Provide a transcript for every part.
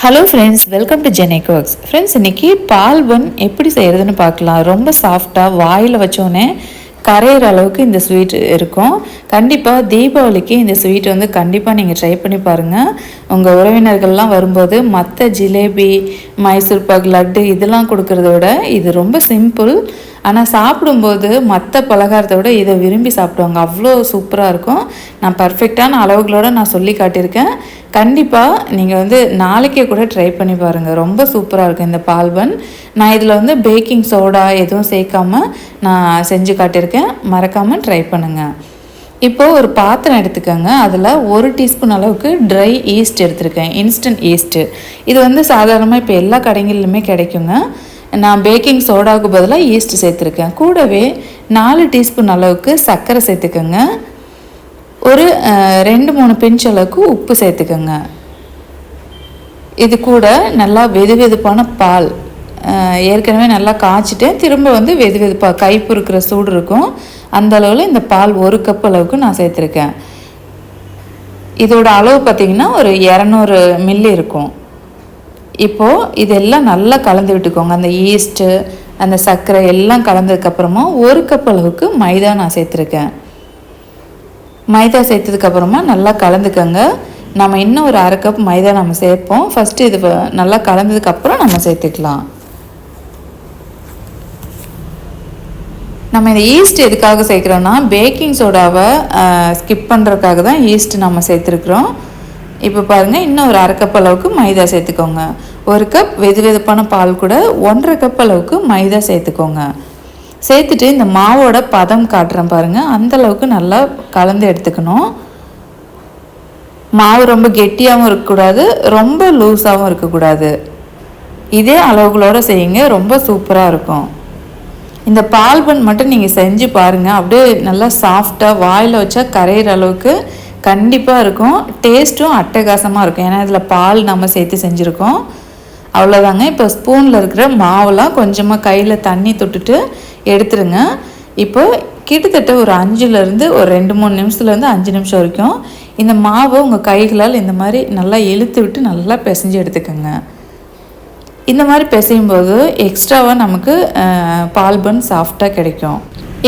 Hello friends welcome to ஜெனேக் works friends இன்றைக்கி பால் பன் எப்படி செய்கிறதுன்னு பார்க்கலாம். ரொம்ப சாஃப்டாக வாயில் வச்சோன்னே கரையிற அளவுக்கு இந்த ஸ்வீட் இருக்கும். கண்டிப்பாக தீபாவளிக்கு இந்த ஸ்வீட் வந்து கண்டிப்பாக நீங்கள் ட்ரை பண்ணி பாருங்கள் உங்கள் உறவினர்கள்லாம் வரும்போது மற்ற ஜிலேபி மைசூர் பாக் லட்டு இதெல்லாம் கொடுக்கறத விட இது ரொம்ப சிம்பிள் ஆனால் சாப்பிடும்போது மற்ற பலகாரத்தை விட இதை விரும்பி சாப்பிடுவாங்க. அவ்வளோ சூப்பராக இருக்கும். நான் பர்ஃபெக்டான அளவுகளோடு நான் சொல்லி காட்டியிருக்கேன். கண்டிப்பாக நீங்கள் வந்து நாளைக்கே கூட ட்ரை பண்ணி பாருங்கள் ரொம்ப சூப்பராக இருக்கும் இந்த பால்பன் நான் இதில் வந்து பேக்கிங் சோடா எதுவும் சேர்க்காம நான் செஞ்சு காட்டியிருக்கேன். மறக்காமல் ட்ரை பண்ணுங்கள் இப்போது ஒரு பாத்திரம் எடுத்துக்கோங்க. அதில் ஒரு டீஸ்பூன் அளவுக்கு ட்ரை ஈஸ்ட் எடுத்திருக்கேன். இன்ஸ்டன்ட் ஈஸ்ட்டு இது வந்து சாதாரணமாக இப்போ எல்லா கடைகளிலுமே கிடைக்குங்க. நான் பேக்கிங் சோடாவுக்கு பதிலாக ஈஸ்ட் சேர்த்துருக்கேன். கூடவே நாலு டீஸ்பூன் அளவுக்கு சர்க்கரை சேர்த்துக்கோங்க. ஒரு ரெண்டு மூணு பிஞ்ச் அளவுக்கு உப்பு சேர்த்துக்கோங்க. இது கூட நல்லா வெது வெதுப்பான பால் ஏற்கனவே நல்லா காய்ச்சிட்டு திரும்ப வந்து வெது வெதுப்பாக கைப்பு இருக்கிற சூடு இருக்கும். அந்த அளவில் இந்த பால் ஒரு கப் அளவுக்கு நான் சேர்த்துருக்கேன். இதோட அளவு பார்த்திங்கன்னா ஒரு இரநூறு மில்லி இருக்கும். இப்போது இதெல்லாம் நல்லா கலந்து விட்டுக்கோங்க. அந்த ஈஸ்ட்டு அந்த சர்க்கரை எல்லாம் கலந்ததுக்கப்புறமா ஒரு கப் அளவுக்கு மைதா நான் சேர்த்துருக்கேன். மைதா சேர்த்ததுக்கப்புறமா நல்லா கலந்துக்கோங்க. நம்ம இன்னும் ஒரு அரை கப் மைதா நம்ம சேர்ப்போம். ஃபஸ்ட்டு இது நல்லா கலந்ததுக்கப்புறம் நம்ம சேர்த்துக்கலாம். நம்ம இந்த ஈஸ்ட் எதுக்காக சேர்க்குறோன்னா பேக்கிங் சோடாவை ஸ்கிப் பண்ணுறதுக்காக தான் ஈஸ்ட் நம்ம சேர்த்துருக்குறோம். இப்போ பாருங்கள் இன்னும் ஒரு அரை கப் அளவுக்கு மைதா சேர்த்துக்கோங்க. ஒரு கப் வெது வெதுப்பான பால் கூட ஒன்றரை கப் அளவுக்கு மைதா சேர்த்துக்கோங்க. சேர்த்துட்டு இந்த மாவோட பதம் காட்டுறேன் பாருங்கள் அந்த அளவுக்கு நல்லா கலந்து எடுத்துக்கணும். மாவு ரொம்ப கெட்டியாகவும் இருக்கக்கூடாது ரொம்ப லூஸாகவும் இருக்கக்கூடாது. இதே அளவுகளோடு செய்யுங்க ரொம்ப சூப்பராக இருக்கும். இந்த பால் பன் மட்டும் நீங்கள் செஞ்சு பாருங்கள் அப்படியே நல்லா சாஃப்டாக வாயில் வச்சா கரையிற அளவுக்கு கண்டிப்பாக இருக்கும். டேஸ்ட்டும் அட்டகாசமாக இருக்கும். ஏன்னா இதில் பால் நம்ம சேர்த்து செஞ்சுருக்கோம். அவ்வளோதாங்க இப்போ ஸ்பூனில் இருக்கிற மாவெல்லாம் கொஞ்சமாக கையில் தண்ணி தொட்டுட்டு எடுத்துருங்க. இப்போ கிட்டத்தட்ட ஒரு அஞ்சுலேருந்து ஒரு ரெண்டு மூணு நிமிஷத்துலேருந்து அஞ்சு நிமிஷம் வரைக்கும் இந்த மாவை உங்கள் கைகளால் இந்த மாதிரி நல்லா இழுத்து விட்டு நல்லா பிசைஞ்சு எடுத்துக்கோங்க. இந்த மாதிரி பிசையும் போது எக்ஸ்ட்ராவாக நமக்கு பால் பன் சாஃப்டாக கிடைக்கும்.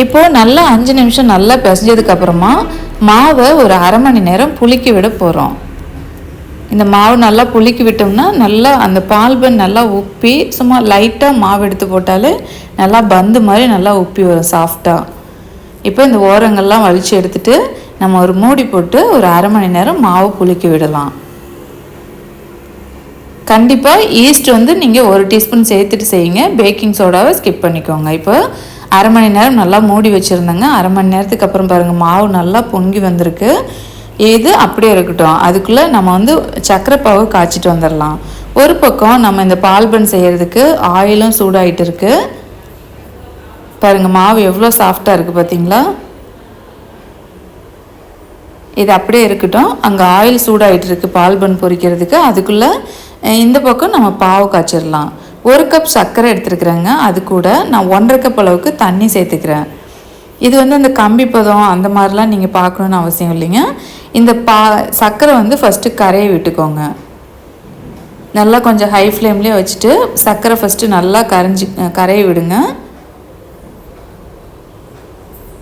இப்போது நல்லா அஞ்சு நிமிஷம் நல்லா பிசைஞ்சதுக்கப்புறமா மாவை ஒரு அரை மணி நேரம் புளிக்க விட போகிறோம் இந்த மாவு நல்லா புளிக்கி விட்டோம்னா நல்லா அந்த பால் பன் நல்லா உப்பி சும்மா லைட்டாக மாவு எடுத்து போட்டாலே நல்லா பந்து மாதிரி நல்லா உப்பி வரும் சாஃப்டாக இப்போ இந்த ஓரங்கள்லாம் வலிச்சு எடுத்துட்டு நம்ம ஒரு மூடி போட்டு ஒரு அரை மணி நேரம் மாவு புளிக்க விடலாம். கண்டிப்பாக ஈஸ்ட் வந்து நீங்கள் ஒரு டீஸ்பூன் சேர்த்துட்டு செய்யுங்க. பேக்கிங் சோடாவை ஸ்கிப் பண்ணிக்கோங்க. இப்போ அரை மணி நேரம் நல்லா மூடி வச்சுருந்தேங்க. அரை மணி நேரத்துக்கு அப்புறம் பாருங்கள் மாவு நல்லா பொங்கி வந்திருக்கு. இது அப்படியே இருக்கட்டும். அதுக்குள்ளே நம்ம வந்து சக்கரை பாவு காய்ச்சிட்டு வந்துடலாம் ஒரு பக்கம் நம்ம இந்த பால் பன் செய்கிறதுக்கு ஆயிலும் சூடாகிட்டு இருக்குது பாருங்கள் மாவு எவ்வளோ சாஃப்டாக இருக்குது பார்த்தீங்களா இது அப்படியே இருக்கட்டும். அங்கே ஆயில் சூடாகிட்டு இருக்குது பால் பன் பொரிக்கிறதுக்கு அதுக்குள்ளே இந்த பக்கம் நம்ம பாவு காய்ச்சிடலாம் ஒரு கப் சர்க்கரை எடுத்துருக்குறேங்க. அது கூட நான் ஒன்றரை கப் அளவுக்கு தண்ணி சேர்த்துக்கிறேன். இது வந்து அந்த கம்பி பதம் அந்த மாதிரிலாம் நீங்கள் பார்க்கணுன்னு அவசியம் இல்லைங்க. இந்த பா சர்க்கரை வந்து ஃபஸ்ட்டு கரையை விட்டுக்கோங்க. நல்லா கொஞ்சம் ஹை ஃப்ளேம்லேயே வச்சுட்டு சர்க்கரை ஃபஸ்ட்டு நல்லா கரைஞ்சி கரையை விடுங்க.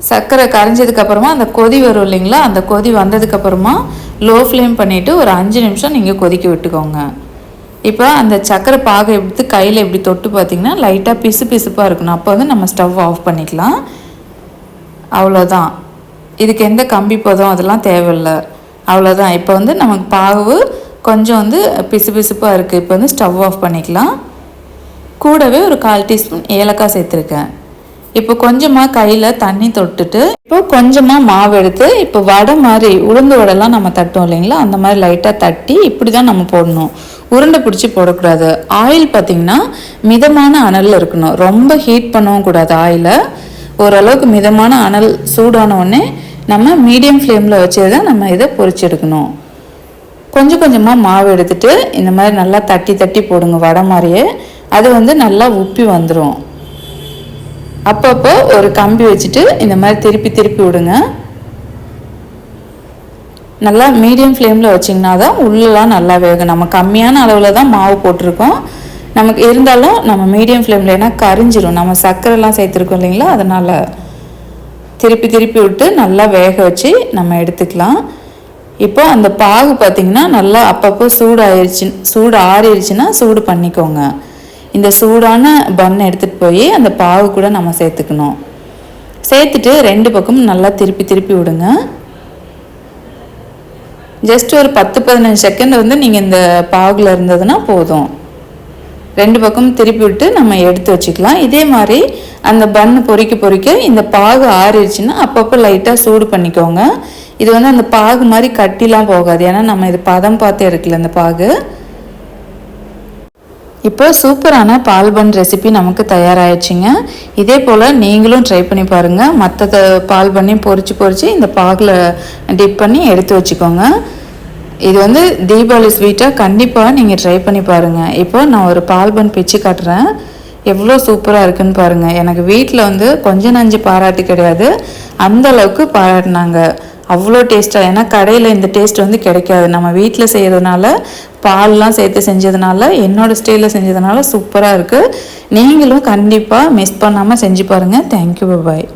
சர்க்கரை கரைஞ்சதுக்கப்புறமா அந்த கொதி வரும் இல்லைங்களா? அந்த கொதி வந்ததுக்கப்புறமா லோ ஃப்ளேம் பண்ணிவிட்டு ஒரு அஞ்சு நிமிஷம் நீங்கள் கொதிக்க விட்டுக்கோங்க. இப்போ அந்த சக்கரை பாகை எடுத்து கையில் இப்படி தொட்டு பார்த்தீங்கன்னா லைட்டாக பிசு பிசுப்பாக இருக்கணும். அப்போ வந்து நம்ம ஸ்டவ் ஆஃப் பண்ணிக்கலாம். அவ்வளோதான் இதுக்கு எந்த கம்பி பதம் அதெல்லாம் தேவையில்லை. அவ்வளோதான் இப்போ வந்து நமக்கு பாகு கொஞ்சம் வந்து பிசு பிசுப்பாக இருக்குது இப்போ வந்து ஸ்டவ் ஆஃப் பண்ணிக்கலாம். கூடவே ஒரு கால் டீஸ்பூன் ஏலக்காய் சேர்த்துருக்கேன். இப்போ கொஞ்சமாக கையில் தண்ணி தொட்டுட்டு இப்போ கொஞ்சமாக மாவு எடுத்து இப்போ வடை மாதிரி உளுந்து வடைலாம் நம்ம தட்டோம் இல்லைங்களா? அந்த மாதிரி லைட்டாக தட்டி இப்படி தான் நம்ம போடணும். உருண்டை பிடிச்சி போடக்கூடாது. ஆயில் பார்த்திங்கன்னா மிதமான அனலில் இருக்கணும். ரொம்ப ஹீட் பண்ணவும் கூடாது ஆயிலை ஓரளவுக்கு மிதமான அனல் சூடான உடனே நம்ம மீடியம் ஃப்ளேமில் வச்சு தான் நம்ம இதை பொறிச்செடுக்கணும் கொஞ்சம் கொஞ்சமாக மாவு எடுத்துட்டு இந்த மாதிரி நல்லா தட்டி தட்டி போடுங்க வடை மாதிரியே. அது வந்து நல்லா உப்பி வந்துடும் அப்பப்போ ஒரு கம்பி வச்சுட்டு இந்த மாதிரி திருப்பி திருப்பி விடுங்க. நல்லா மீடியம் ஃப்ளேமில் வச்சிங்கன்னா தான் உள்ளெலாம் நல்லா வேகும். நம்ம கம்மியான அளவில் தான் மாவு போட்டிருக்கோம். நமக்கு இருந்தாலும் நம்ம மீடியம் ஃப்ளேமில் ஏன்னா கரிஞ்சிரும். நம்ம சர்க்கரைலாம் சேர்த்துருக்கோம் இல்லைங்களா? அதனால் திருப்பி திருப்பி விட்டு நல்லா வேக வச்சு நம்ம எடுத்துக்கலாம். இப்போ அந்த பாகு பார்த்திங்கன்னா நல்லா அப்பப்போ சூடு ஆயிடுச்சு சூடு ஆறிடுச்சுன்னா சூடு பண்ணிக்கோங்க. இந்த சூடான பன் எடுத்துகிட்டு போய் அந்த பாகு கூட நம்ம சேர்த்துக்கணும். சேர்த்துட்டு ரெண்டு பக்கமும் நல்லா திருப்பி திருப்பி விடுங்க. ஜஸ்ட் ஒரு பத்து பதினஞ்சு செகண்ட் வந்து நீங்கள் இந்த பாகில் இருந்ததுன்னா போதும். ரெண்டு பக்கம் திருப்பி விட்டு நம்ம எடுத்து வச்சுக்கலாம். இதே மாதிரி அந்த பன்னு பொறிக்க பொறிக்க இந்த பாகு ஆறிடுச்சுன்னா அப்பப்போ லைட்டாக சூடு பண்ணிக்கோங்க. இது வந்து அந்த பாகு மாதிரி கட்டிலாம் போகாது. ஏன்னா நம்ம இது பதம் பார்த்து எடுக்கல இந்த பாகு. இப்போ சூப்பரான பால் பன் ரெசிபி நமக்கு தயாராகிடுச்சிங்க இதே போல் நீங்களும் ட்ரை பண்ணி பாருங்கள் மற்ற பால் பண்ணி பொறிச்சு பொறிச்சு இந்த பாகில் டிப் பண்ணி எடுத்து வச்சுக்கோங்க. இது வந்து தீபாவளி ஸ்வீட்டாக கண்டிப்பாக நீங்கள் ட்ரை பண்ணி பாருங்கள் இப்போ நான் ஒரு பால் பன் பிச்சு காட்டுறேன். எவ்வளோ சூப்பராக இருக்குன்னு பாருங்கள் எனக்கு வீட்டில் வந்து கொஞ்சம் நஞ்சு பாராட்டு கிடையாது. அந்த அளவுக்கு பாராட்டினாங்க. அவ்வளோ டேஸ்ட்டாக ஏன்னா கடையில் இந்த டேஸ்ட் வந்து கிடைக்காது. நம்ம வீட்டில் செய்கிறதுனால பால்லாம் சேர்த்து செஞ்சதுனால என்னோடய ஸ்டைலில் செஞ்சதுனால சூப்பராக இருக்குது நீங்களும் கண்டிப்பாக மிஸ் பண்ணாமல் செஞ்சு பாருங்கள் தேங்க்யூ பாய்